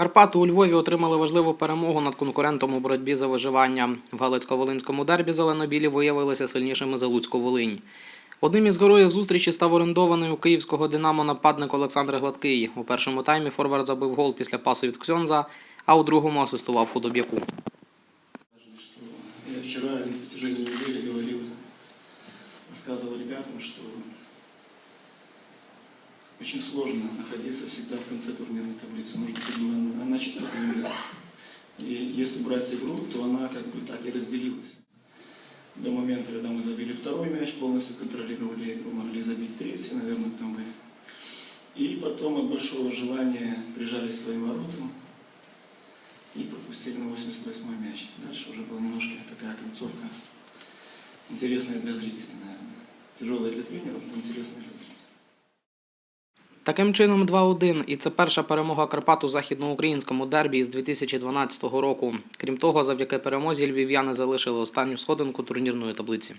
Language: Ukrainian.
Карпати у Львові отримали важливу перемогу над конкурентом у боротьбі за виживання. В Галицько-Волинському дербі зеленобілі виявилися сильнішими за Луцько-Волинь. Одним із героїв зустрічі став орендований у київського Динамо нападник Олександр Гладкий. У першому таймі форвард забив гол після пасу від Ксьонза, а у другому асистував худоб'яку. я вчера на протяжении недели говорил, рассказывал ребятам, что очень сложно находиться всегда в конце турнирной таблицы. Нужно И если брать игру, то она как бы так и разделилась. До момента, когда мы забили второй мяч, полностью контролировали игру, могли забить третий, наверное, там бы. И потом от большого желания прижались к своим воротам, и пропустили на 88-й мяч. Дальше уже была немножко такая концовка интересная для зрителей, наверное. Тяжелая для тренеров, но интересная для зрителей. Таким чином 2-1, і це перша перемога Карпат у західноукраїнському дербі з 2012 року. Крім того, завдяки перемозі львів'яни залишили останню сходинку турнірної таблиці.